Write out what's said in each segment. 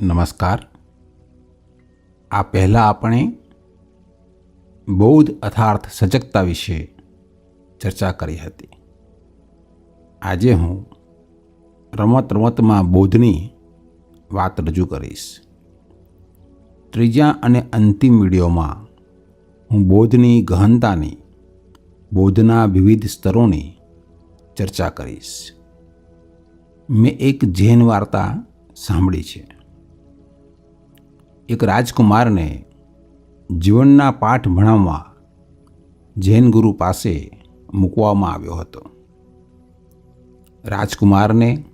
નમસ્કાર. આ પહેલાં આપણે બૌદ્ધ અથાર્થ સજગતા વિશે ચર્ચા કરી હતી. આજે હું રમત રમતમાં બૌદ્ધની વાત રજૂ કરીશ. ત્રીજા અને અંતિમ વિડીયોમાં હું બૌદ્ધની ગહનતાની, બૌદ્ધના વિવિધ સ્તરોની ચર્ચા કરીશ. મેં એક જૈન વાર્તા સાંભળી છે. એક રાજકુમારને જીવનના પાઠ ભણાવવા જૈન ગુરુ પાસે મૂકવામાં આવ્યો હતો. રાજકુમારને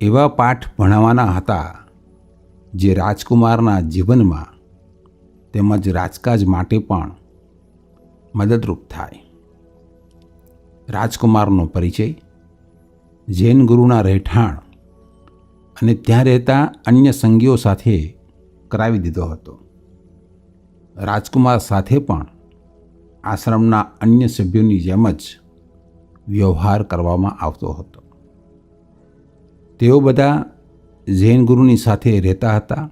એવા પાઠ ભણાવવાના હતા જે રાજકુમારના જીવનમાં તેમજ રાજકાજ માટે પણ મદદરૂપ થાય. રાજકુમારનો પરિચય જૈન ગુરુના રહેઠાણ અને ત્યાં રહેતા અન્ય સંગીઓ સાથે કરાવી દીધો હતો. રાજકુમાર સાથે પણ આશ્રમના અન્ય સભ્યોની જેમ જ વ્યવહાર કરવામાં આવતો હતો. તેઓ બધા જૈન ગુરુની સાથે રહેતા હતા.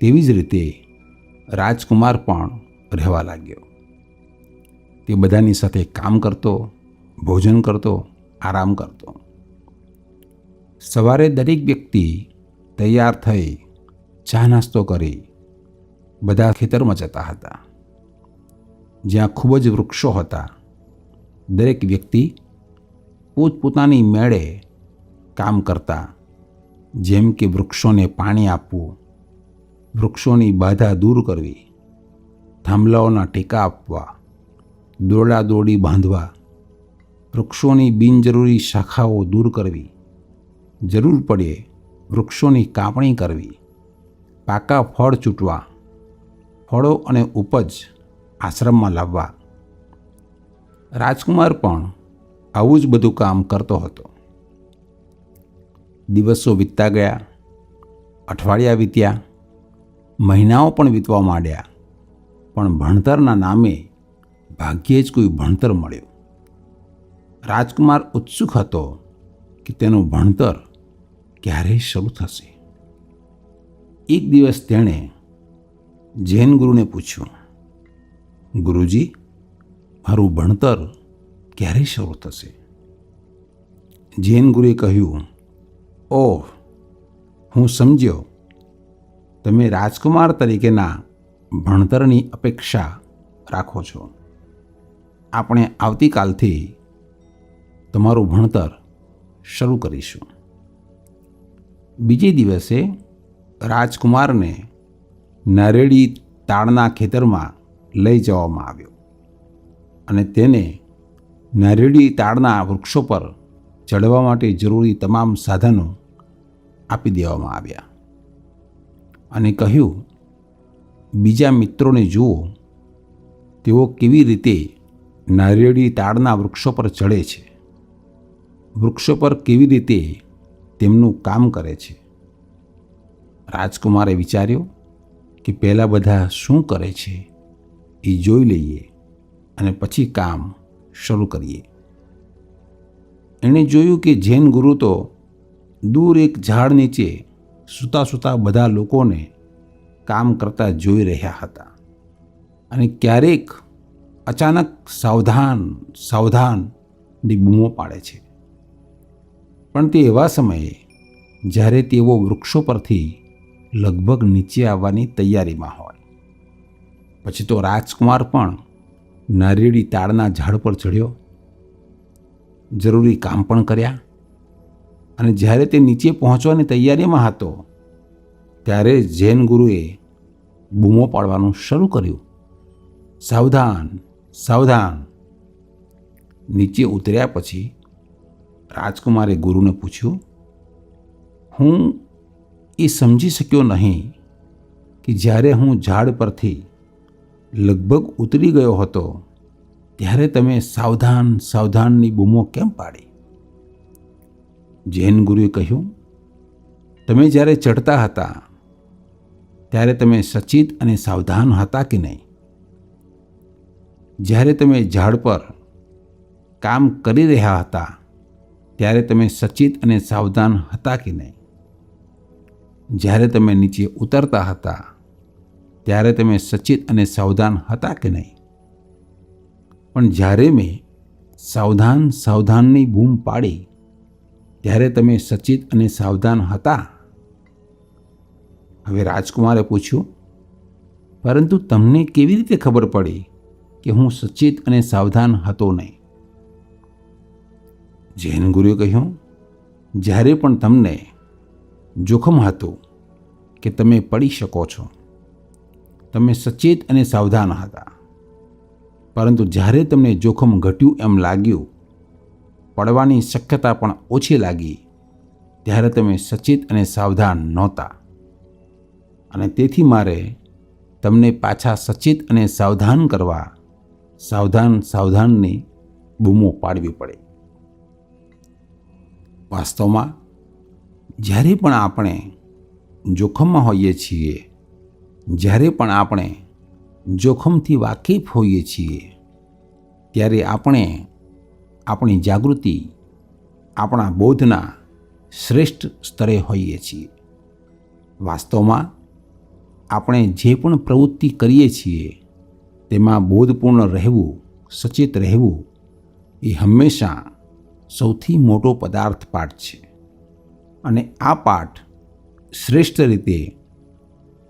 તેવી જ રીતે રાજકુમાર પણ રહેવા લાગ્યો. તે બધાની સાથે કામ કરતો, ભોજન કરતો, આરામ કરતો. સવારે દરેક વ્યક્તિ તૈયાર થઈ ચા નાસ્તો કરી બધા ખેતરમાં જતા હતા. જ્યાં ખૂબ જ વૃક્ષો હતા. દરેક વ્યક્તિ પોતપોતાની મેળે કામ કરતા. જેમ કે વૃક્ષોને પાણી આપવું, વૃક્ષોની બાધા દૂર કરવી, થાંભલાઓના ટેકા આપવા, દોરડા દોરડી બાંધવા, વૃક્ષોની બિનજરૂરી શાખાઓ દૂર કરવી. જરૂર પડે વૃક્ષોની કાપણી કરવી. પાકા ફળ ચૂંટવા, ફળો અને ઉપજ આશ્રમમાં લાવવા. રાજકુમાર પણ આવું જ બધું કામ કરતો હતો. દિવસો વીતતા ગયા, અઠવાડિયા વીત્યા, મહિનાઓ પણ વીતવા માંડ્યા, પણ ભણતરના નામે ભાગ્યે જ કોઈ ભણતર મળ્યું. રાજકુમાર ઉત્સુક હતો કે તેનું ભણતર ક્યારે શરૂ થશે. એક દિવસ તેણે જૈન ગુરુને પૂછ્યું, ગુરુજી, મારું ભણતર ક્યારે શરૂ થશે? જૈન ગુરુએ કહ્યું, ઓહ, હું સમજ્યો. તમે રાજકુમાર તરીકેના ભણતરની અપેક્ષા રાખો છો. આપણે આવતીકાલથી તમારું ભણતર શરૂ કરીશું. બીજે દિવસે રાજકુમારને નારેડી તાળના ખેતરમાં લઈ જવામાં આવ્યો અને તેને નરેડી તાળના વૃક્ષો પર ચડવા માટે જરૂરી તમામ સાધનો આપી દેવામાં આવ્યા અને કહ્યું, બીજા મિત્રોને જુઓ, તેઓ કેવી રીતે નારિયેળી તાળના વૃક્ષો પર ચડે છે. વૃક્ષો પર કેવી રીતે તેમનું કામ કરે છે. રાજકુમારે વિચાર્યું કે પહેલાં બધા શું કરે છે એ જોઈ લઈએ અને પછી કામ શરૂ કરીએ. એણે જોયું કે જૈન ગુરુ તો દૂર એક ઝાડ નીચે સૂતા સૂતા બધા લોકોને કામ કરતા જોઈ રહ્યા હતા અને ક્યારેક અચાનક સાવધાન સાવધાનની બૂમો પાડે છે. પણ તે એવા સમયે જ્યારે તેઓ વૃક્ષો પરથી લગભગ નીચે આવવાની તૈયારીમાં હોય. પછી તો રાજકુમાર પણ નારિયેળી તાળના ઝાડ પર ચડ્યો જરૂરી કામ પણ કર્યા. અને જ્યારે તે નીચે પહોંચવાની તૈયારીમાં હતો, ત્યારે જૈન ગુરુએ બૂમો પાડવાનું શરૂ કર્યું. સાવધાન સાવધાન. નીચે ઉતર્યા પછી રાજકુમારે ગુરુને પૂછ્યું, હું એ સમજી શક્યો નહીં કે જ્યારે હું ઝાડ પરથી લગભગ ઉતરી ગયો હતો, ત્યારે તમે સાવધાન સાવધાનની બૂમો કેમ પાડી? જૈન ગુરુએ કહ્યું, તમે જ્યારે ચડતા હતા, ત્યારે તમે સચિત અને સાવધાન હતા કે નહીં? જ્યારે તમે ઝાડ પર કામ કરી રહ્યા હતા, ત્યારે તમે સચિત અને સાવધાન હતા કે નહીં? જ્યારે તમે નીચે ઉતરતા હતા, ત્યારે તમે સચેત અને સાવધાન હતા કે નહીં? પણ જ્યારે મેં સાવધાન સાવધાનની બૂમ પાડી, ત્યારે તમે સચેત અને સાવધાન હતા? હવે રાજકુમારે પૂછ્યું, પરંતુ તમને કેવી રીતે ખબર પડી કે હું સચેત અને સાવધાન હતો નહીં? જૈન ગુરુએ કહ્યું, જ્યારે પણ તમને જોખમ હતું કે તમે પડી શકો છો. તમે સચેત અને સાવધાન હતા. પરંતુ જ્યારે તમને જોખમ ઘટ્યું એમ લાગ્યું, પડવાની શક્યતા પણ ઓછી લાગી, ત્યારે તમે સચેત અને સાવધાન નહોતા. અને તેથી મારે તમને પાછા સચેત અને સાવધાન કરવા, સાવધાન સાવધાનની બૂમો પાડવી પડે. વાસ્તવમાં જ્યારે પણ આપણે જોખમમાં હોઈએ છીએ, જ્યારે પણ આપણે જોખમથી વાકેફ હોઈએ છીએ, ત્યારે આપણે આપણી જાગૃતિ, આપણા બોધના શ્રેષ્ઠ સ્તરે હોઈએ છીએ. વાસ્તવમાં આપણે જે પણ પ્રવૃત્તિ કરીએ છીએ, તેમાં બોધપૂર્ણ રહેવું, સચેત રહેવું એ હંમેશા સૌથી મોટો પદાર્થ પાઠ છે. અને આ પાઠ શ્રેષ્ઠ રીતે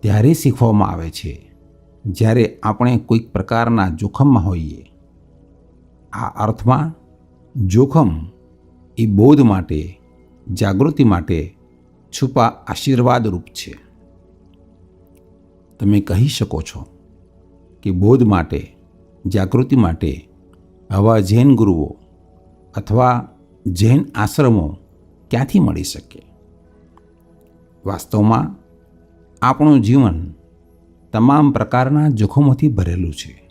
ત્યારે શીખવામાં આવે છે, જ્યારે આપણે કોઈક પ્રકારના જોખમમાં હોઈએ. આ અર્થમાં, જોખમ એ બોધ માટે, જાગૃતિ માટે છુપા આશીર્વાદરૂપ છે. તમે કહી શકો છો કે બોધ માટે, જાગૃતિ માટે આવા જૈન ગુરુઓ અથવા જૈન આશ્રમો ક્યાંથી મળી શકે? વાસ્તવમાં આપણું જીવન તમામ પ્રકારના જોખમોથી ભરેલું છે.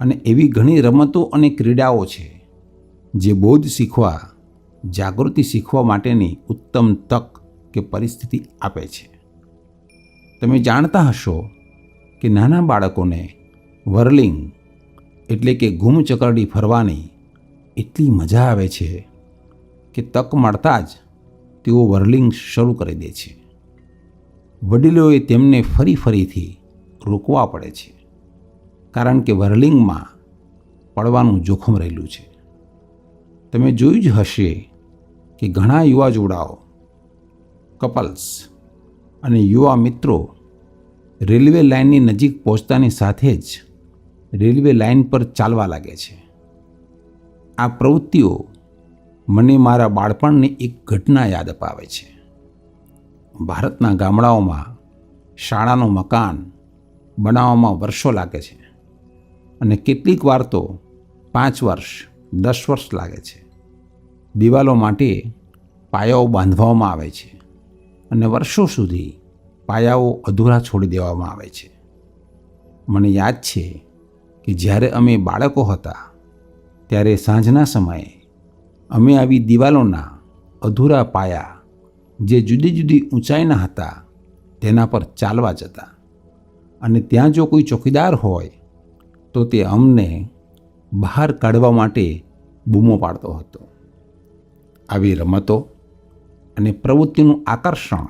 અને એવી ઘણી રમતો અને ક્રીડાઓ છે જે બોધ શીખવા, જાગૃતિ શીખવા માટેની ઉત્તમ તક કે પરિસ્થિતિ આપે છે. તમે જાણતા હશો કે નાના બાળકોને વર્લિંગ એટલે કે ઘૂમચકરડી ફરવાની એટલી મજા આવે છે કે તક મળતા જ તેઓ વર્લિંગ શરૂ કરી દે છે. વડીલોએ તેમને ફરી ફરીથી રોકવા પડે છે, કારણ કે વર્લિંગમાં પડવાનું જોખમ રહેલું છે. તમે જોયું જ હશે કે ઘણા યુવા જોડાઓ, કપલ્સ અને યુવા મિત્રો રેલવે લાઇનની નજીક પહોંચતાની સાથે જ રેલવે લાઇન પર ચાલવા લાગે છે. આ પ્રવૃત્તિઓ મને મારા બાળપણની એક ઘટના યાદ અપાવે છે. ભારતના ગામડાઓમાં શાળાનું મકાન બનાવવામાં વર્ષો લાગે છે અને કેટલીક વાર તો પાંચ વર્ષ, દસ વર્ષ લાગે છે. દિવાલો માટે પાયાઓ બાંધવામાં આવે છે અને વર્ષો સુધી પાયાઓ અધૂરા છોડી દેવામાં આવે છે. મને યાદ છે કે જ્યારે અમે બાળકો હતા, ત્યારે સાંજના સમયે અમે આવી દિવાલોના અધૂરા પાયા જે જુદી જુદી ઊંચાઈના હતા, તેના પર ચાલવા જતા. અને ત્યાં જો કોઈ ચોકીદાર હોય, તો તે અમને બહાર કાઢવા માટે બૂમો પાડતો હતો. આવી રમતો અને પ્રવૃત્તિનું આકર્ષણ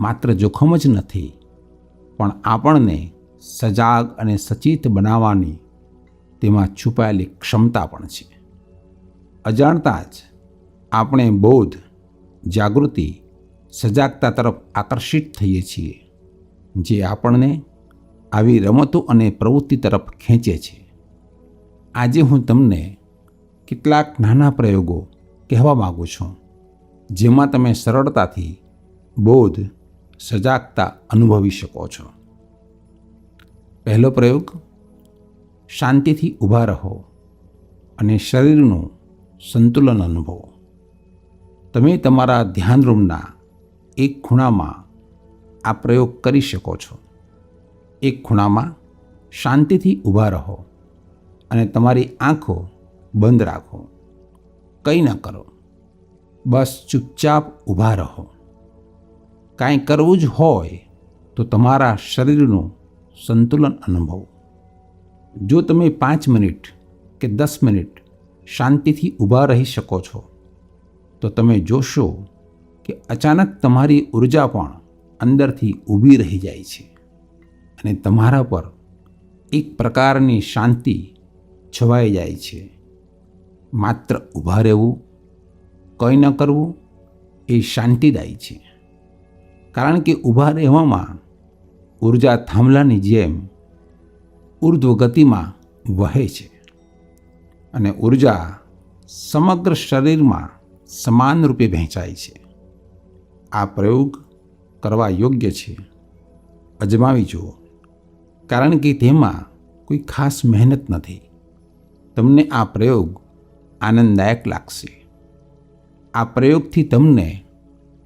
માત્ર જોખમ જ નથી, પણ આપણને સજાગ અને સચેત બનાવવાની તેમાં છુપાયેલી ક્ષમતા પણ છે. અજાણતા જ આપણે બોધ, જાગૃતિ, સજાગતા તરફ આકર્ષિત થઈએ છીએ, જે આપણને આવી રમતો અને પ્રવૃત્તિ તરફ ખેંચે છે. આજે હું તમને કેટલાક નાના પ્રયોગો કહેવા માગું છું, જેમાં તમે સરળતાથી બોધ, સજાગતા અનુભવી શકો છો. પહેલો પ્રયોગ, શાંતિથી ઊભા રહો અને શરીરનું સંતુલન અનુભવો. તમે તમારા ધ્યાન રૂમના એક ખૂણામાં આ પ્રયોગ કરી શકો છો. એક ખૂણામાં શાંતિથી ઊભા રહો અને તમારી આંખો બંધ રાખો. કંઈ ન કરો. બસ ચૂપચાપ ઊભા રહો. કાંઈ કરવું જ હોય તો તમારા શરીરનું સંતુલન અનુભવો. જો તમે પાંચ મિનિટ કે દસ મિનિટ શાંતિથી ઊભા રહી શકો છો. તો તમે જોશો કે અચાનક તમારી ઊર્જા પણ અંદરથી ઊભી રહી જાય છે અને તમારા પર એક પ્રકારની શાંતિ છવાઈ જાય છે. માત્ર ઊભા રહેવું, કંઈ ન કરવું એ શાંતિદાયી છે. કારણ કે ઊભા રહેવામાં ઊર્જા થાંભલાની જેમ ઉર્ધ્વ ગતિમાં વહે છે. અને ઊર્જા સમગ્ર શરીરમાં સમાન રૂપે વહેંચાય છે. આ પ્રયોગ કરવા યોગ્ય છે. અજમાવી જુઓ. કારણ કે તેમાં કોઈ ખાસ મહેનત નથી. તમને આ પ્રયોગ આનંદદાયક લાગશે. આ પ્રયોગથી તમને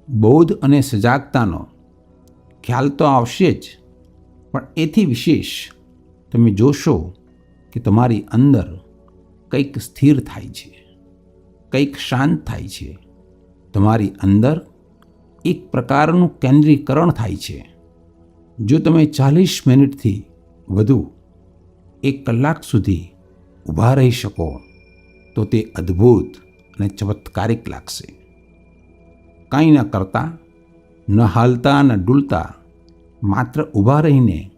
બોધ અને સજાગતાનો ખ્યાલ તો આવશે જ, પણ એથી વિશેષ તમે જોશો કે તમારી અંદર કંઈક સ્થિર થાય છે, કંઈક શાંત થાય છે. તમારી અંદર એક પ્રકારનું કેન્દ્રીકરણ થાય છે. જો તમે ચાલીસ મિનિટથી વધુ એક કલાક સુધી ઊભા રહી શકો, તો તે અદ્ભુત અને ચમત્કારિક લાગશે. કાંઈ ન કરતા, ન હાલતા, ન ડૂલતા, માત્ર ઊભા રહીને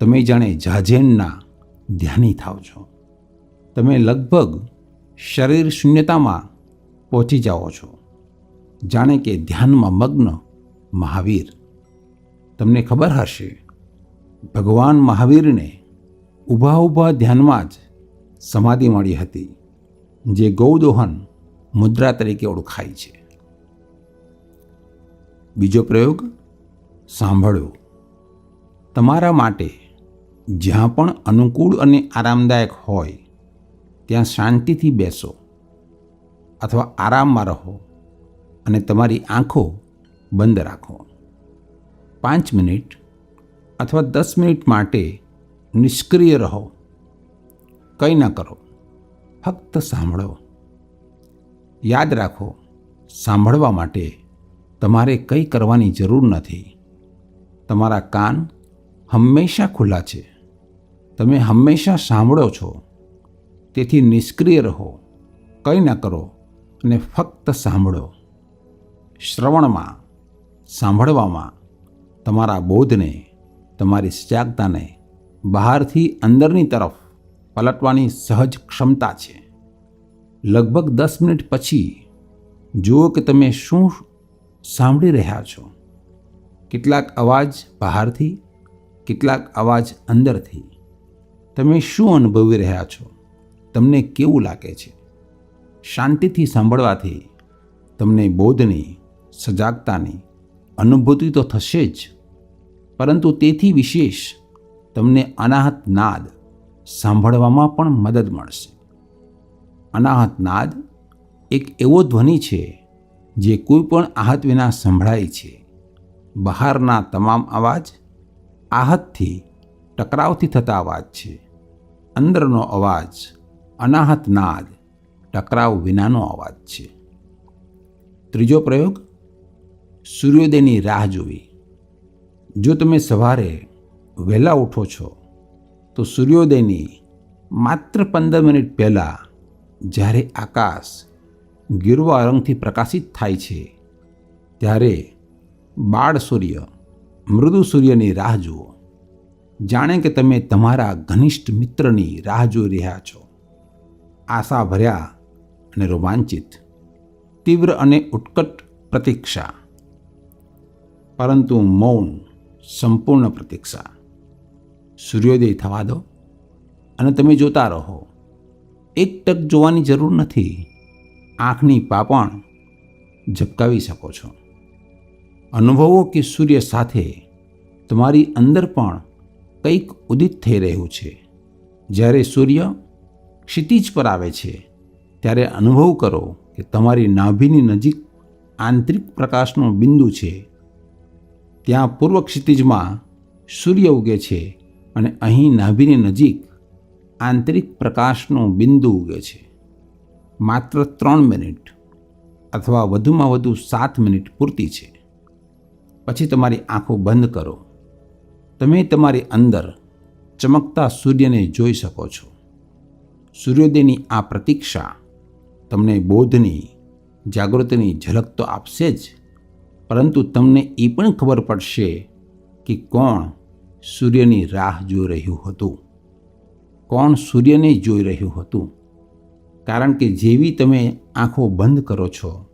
તમે જાણે જાજેનના ધ્યાની થાવ છો. તમે લગભગ શરીર શૂન્યતામાં પહોંચી જાઓ છો. જાણે કે ધ્યાનમાં મગ્ન મહાવીર. તમને ખબર હશે, ભગવાન મહાવીરને ઊભા ઊભા ધ્યાનમાં જ સમાધિ મળી હતી, જે ગૌદોહન મુદ્રા તરીકે ઓળખાય છે. બીજો પ્રયોગ સાંભળો. તમારા માટે જ્યાં પણ અનુકૂળ અને આરામદાયક હોય ત્યાં શાંતિથી બેસો અથવા આરામમાં રહો અને તમારી આંખો બંધ રાખો. પાંચ મિનિટ અથવા દસ મિનિટ માટે નિષ્ક્રિય રહો. કંઈ ન કરો. ફક્ત સાંભળો. યાદ રાખો, સાંભળવા માટે તમારે કંઈ કરવાની જરૂર નથી. તમારા કાન હંમેશા ખુલ્લા છે. તમે હંમેશા સાંભળો છો. તેથી નિષ્ક્રિય રહો, કંઈ ન કરો અને ફક્ત સાંભળો. શ્રવણમાં, સાંભળવામાં તમારા બોધને, તમારી સજાગતાને બહારથી અંદરની તરફ પલટવાની સહજ ક્ષમતા છે. લગભગ દસ મિનિટ પછી જુઓ કે તમે શું સાંભળી રહ્યા છો. કેટલાક અવાજ બહારથી, કેટલાક અવાજ અંદરથી. તમે શું અનુભવી રહ્યા છો? તમને કેવું લાગે છે? શાંતિથી સાંભળવાથી તમને બોધની, સજાગતાની અનુભૂતિ તો થશે જ. પરંતુ તેથી વિશેષ તમને અનાહત નાદ સાંભળવામાં પણ મદદ મળશે. અનાહત નાદ એક એવો ધ્વનિ છે જે કોઈ પણ આહત વિના સંભળાય છે. બહારના તમામ અવાજ આહતથી, ટકરાવથી થતા અવાજ છે. અંદરનો અવાજ અનાહત નાદ, ટકરાવ વિનાનો અવાજ છે. ત્રીજો પ્રયોગ, સૂર્યોદયની રાહ જોવી. જો તમે સવારે વહેલા ઉઠો છો, તો સૂર્યોદયની માત્ર પંદર મિનિટ પહેલાં જ્યારે આકાશ ગીરવા રંગથી પ્રકાશિત થાય છે, ત્યારે બાળ સૂર્ય, મૃદુ સૂર્યની રાહ જુઓ. જાણે કે તમે તમારા ઘનિષ્ઠ મિત્રની રાહ જોઈ રહ્યા છો. આશા ભર્યા અને રોમાંચિત, તીવ્ર અને ઉત્કટ પ્રતીક્ષા, પરંતુ મૌન સંપૂર્ણ પ્રતીક્ષા. સૂર્યોદય થવા દો અને તમે જોતા રહો. એક ટક જોવાની જરૂર નથી. આંખની પાપણ ઝબકાવી શકો છો. અનુભવો કે સૂર્ય સાથે તમારી અંદર પણ કંઈક ઉદિત થઈ રહ્યું છે. જ્યારે સૂર્ય ક્ષિતિજ પર આવે છે. ત્યારે અનુભવ કરો કે તમારી નાભીની નજીક આંતરિક પ્રકાશનો બિંદુ છે. ત્યાં પૂર્વ ક્ષિતિજમાં સૂર્ય ઉગે છે અને અહીં નાભીની નજીક આંતરિક પ્રકાશનો બિંદુ ઉગે છે. માત્ર ત્રણ મિનિટ અથવા વધુમાં વધુ સાત મિનિટ પૂરતી છે. પછી તમારી આંખો બંધ કરો. તમે તમારી અંદર ચમકતા સૂર્યને જોઈ શકો છો. સૂર્યોદયની આ પ્રતીક્ષા તમને બોધની, જાગૃતિની ઝલક તો આપશે જ, પરંતુ તમને એ પણ ખબર પડશે કે કોણ સૂર્યની રાહ જોઈ રહ્યું હતું. કોણ સૂર્યને જોઈ રહ્યું હતું? કારણ કે જેવી તમે આંખો બંધ કરો છો,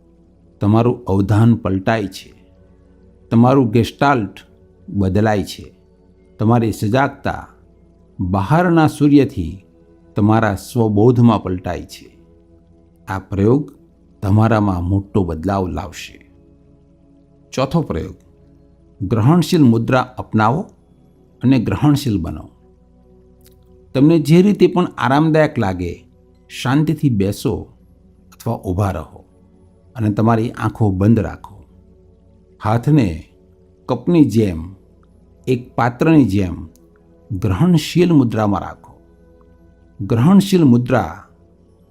તમારું અવધાન પલટાય છે. તમારું ગેસ્ટાલ્ટ બદલાય છે. તમારી સજાગતા બહારના સૂર્યથી તમારા સ્વબોધમાં પલટાય છે. આ પ્રયોગ તમારામાં મોટો બદલાવ લાવશે. ચોથો પ્રયોગ, ગ્રહણશીલ મુદ્રા અપનાવો અને ગ્રહણશીલ બનો. તમને જે રીતે પણ આરામદાયક લાગે, શાંતિથી બેસો અથવા ઊભા રહો અને તમારી આંખો બંધ રાખો. હાથને કપની જેમ, એક પાત્રની જેમ ગ્રહણશીલ મુદ્રામાં રાખો. ગ્રહણશીલ મુદ્રા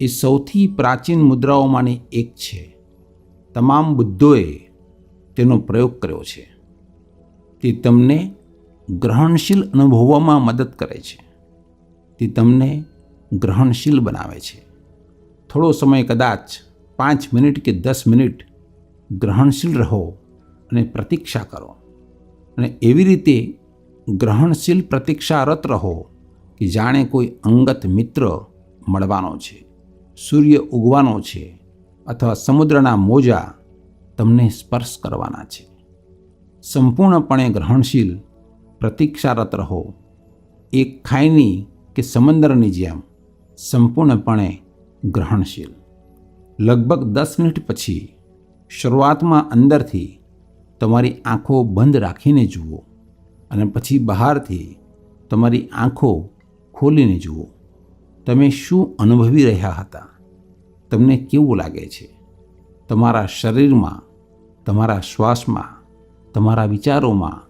એ સૌથી પ્રાચીન મુદ્રાઓમાંની એક છે. તમામ બુદ્ધોએ તેનો પ્રયોગ કર્યો છે. તે તમને ગ્રહણશીલ અનુભવવામાં મદદ કરે છે. તે તમને ગ્રહણશીલ બનાવે છે. થોડો સમય કદાચ પાંચ મિનિટ કે દસ મિનિટ ગ્રહણશીલ રહો અને પ્રતીક્ષા કરો. અને એવી રીતે ગ્રહણશીલ પ્રતીક્ષારત રહો કે જાણે કોઈ અંગત મિત્ર મળવાનો છે, સૂર્ય ઉગવાનો છે અથવા સમુદ્રના મોજા તમને સ્પર્શ કરવાના છે. સંપૂર્ણપણે ગ્રહણશીલ, પ્રતીક્ષારત રહો. એક ખાઈની કે સમંદરની જેમ સંપૂર્ણપણે ગ્રહણશીલ. લગભગ દસ મિનિટ પછી શરૂઆતમાં અંદરથી તમારી આંખો બંધ રાખીને જુઓ અને પછી બહારથી તમારી આંખો ખોલીને જુઓ. તમે શું અનુભવી રહ્યા હતા? તમને કેવું લાગે છે? તમારા શરીરમાં, તમારા શ્વાસમાં, તમારા વિચારોમાં,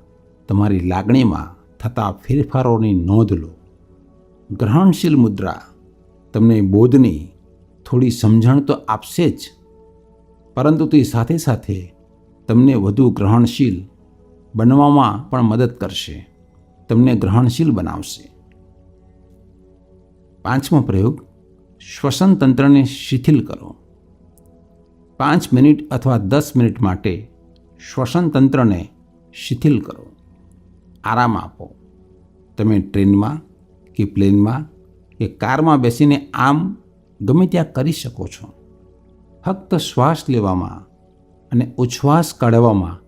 તમારી લાગણીમાં થતા ફેરફારોની નોંધ લો. ગ્રહણશીલ મુદ્રા તમને બોધની થોડી સમજણ તો આપશે જ. પરંતુ તે સાથે સાથે તમને વધુ ગ્રહણશીલ બનવામાં પણ મદદ કરશે. તમને ગ્રહણશીલ બનાવશે. પાંચમો પ્રયોગ, શ્વસન તંત્રને શિથિલ કરો. પાંચ મિનિટ અથવા દસ મિનિટ માટે શ્વસન તંત્રને શિથિલ કરો. આરામ આપો. તમે ટ્રેનમાં કે પ્લેનમાં કે કારમાં બેસીને આમ ગમે ત્યાં કરી શકો છો. ફક્ત શ્વાસ લેવામાં અને ઉચ્છ્વાસ કાઢવામાં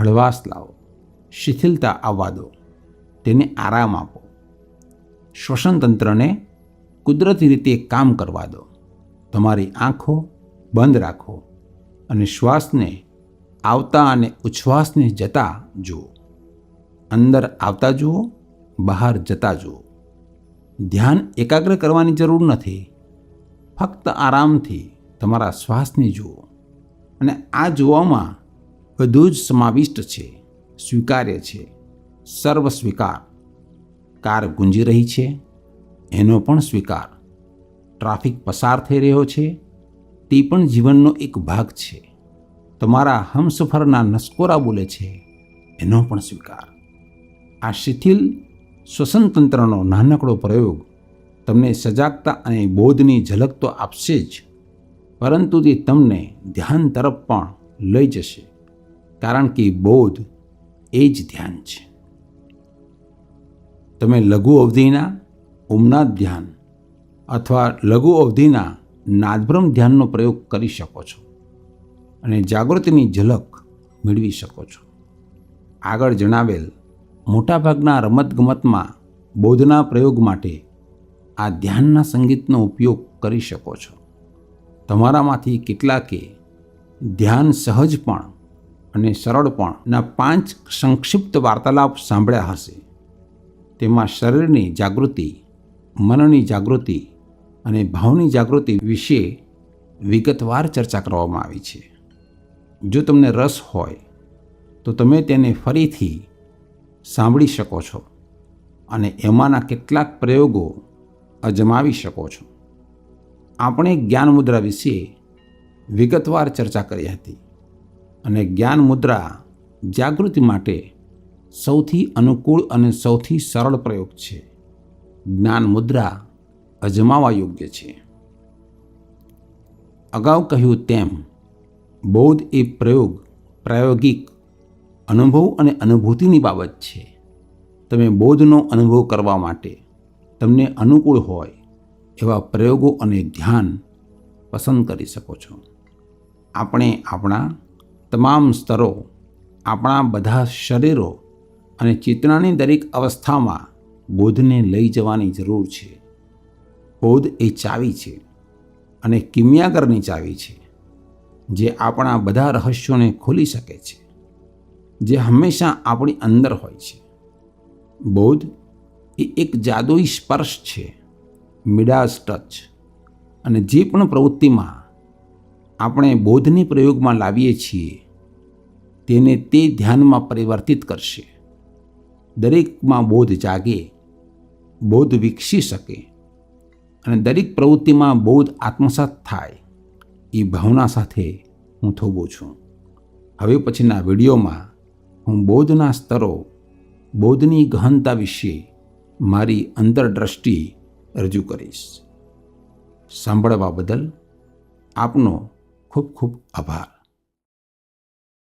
હળવાશ લાવો. શિથિલતા આવવા દો. તેને આરામ આપો. શ્વસન તંત્રને કુદરતી રીતે કામ કરવા દો. તમારી આંખો બંધ રાખો અને શ્વાસને આવતા અને ઉચ્છ્વાસને જતા જુઓ. અંદર આવતા જુઓ, બહાર જતા જુઓ. ધ્યાન એકાગ્ર કરવાની જરૂર નથી. ફક્ત આરામથી તમારા શ્વાસને જુઓ. અને આ જોવામાં બધું જ સમાવિષ્ટ છે, સ્વીકાર્ય છે. સર્વ સ્વીકાર કાર ગુંજી રહી છે. એનો પણ સ્વીકાર. ટ્રાફિક પસાર થઈ રહ્યો છે, તે પણ જીવનનો એક ભાગ છે. તમારા હમસફરના નસકોરા બોલે છે, એનો પણ સ્વીકાર. આ શિથિલ શ્વસનતંત્રનો નાનકડો પ્રયોગ તમને સજાગતા અને બોધની ઝલક તો આપશે જ, પરંતુ તે તમને ધ્યાન તરફ પણ લઈ જશે, કારણ કે બોધ એ જ ધ્યાન છે. તમે લઘુ અવધિના ઉમનાથ ધ્યાન અથવા લઘુ અવધિના નાદભ્રમ ધ્યાનનો પ્રયોગ કરી શકો છો અને જાગૃતિની ઝલક મેળવી શકો છો. આગળ જણાવેલ મોટાભાગના રમતગમતમાં બોધના પ્રયોગ માટે આ ધ્યાનના સંગીતનો ઉપયોગ કરી શકો છો. તમારામાંથી કેટલાકે ધ્યાન સહજ પણ અને સરળ પણના પાંચ સંક્ષિપ્ત વાર્તાલાપ સાંભળ્યા હશે. તેમાં શરીરની જાગૃતિ મનની જાગૃતિ અને ભાવની જાગૃતિ વિશે વિગતવાર ચર્ચા કરવામાં આવી છે. જો તમને રસ હોય, તો તમે તેને ફરીથી સાંભળી શકો છો અને એમાંના કેટલાક પ્રયોગો અજમાવી શકો છો. આપણે જ્ઞાન મુદ્રા વિશે વિગતવાર ચર્ચા કરી હતી અને જ્ઞાન મુદ્રા જાગૃતિ માટે સૌથી અનુકૂળ અને સૌથી સરળ પ્રયોગ છે. જ્ઞાન મુદ્રા અજમાવા યોગ્ય છે. અગાઉ કહ્યું તેમ, બૌદ્ધ એ પ્રયોગ પ્રાયોગિક અનુભવ અને અનુભૂતિની બાબત છે. તમે બૌદ્ધનો અનુભવ કરવા માટે તમને અનુકૂળ હોય એવા પ્રયોગો અને ધ્યાન પસંદ કરી શકો છો. આપણે આપણા તમામ સ્તરો, આપણા બધા શરીરો અને ચેતનાની દરેક અવસ્થામાં બોધને લઈ જવાની જરૂર છે. બોધ એ ચાવી છે અને કિમ્યાગરની ચાવી છે, જે આપણા બધા રહસ્યોને ખોલી શકે છે, જે હંમેશા આપણી અંદર હોય છે. બૌદ્ધ એ એક જાદુઈ સ્પર્શ છે, મિડાસ ટચ, અને જે પણ પ્રવૃત્તિમાં આપણે બોધને પ્રયોગમાં લાવીએ છીએ, તેને તે ધ્યાનમાં પરિવર્તિત કરશે. દરેકમાં બોધ જાગે બોધ વિકસી શકે અને દરેક પ્રવૃત્તિમાં બોધ આત્મસાત થાય, એ ભાવના સાથે હું થોભું છું. હવે પછીના વિડીયોમાં હું બોધના સ્તરો, બોધની ગહનતા વિશે મારી અંતરદ્રષ્ટિ રજૂ કરીશ. સાંભળવા બદલ આપનો ખૂબ ખૂબ આભાર.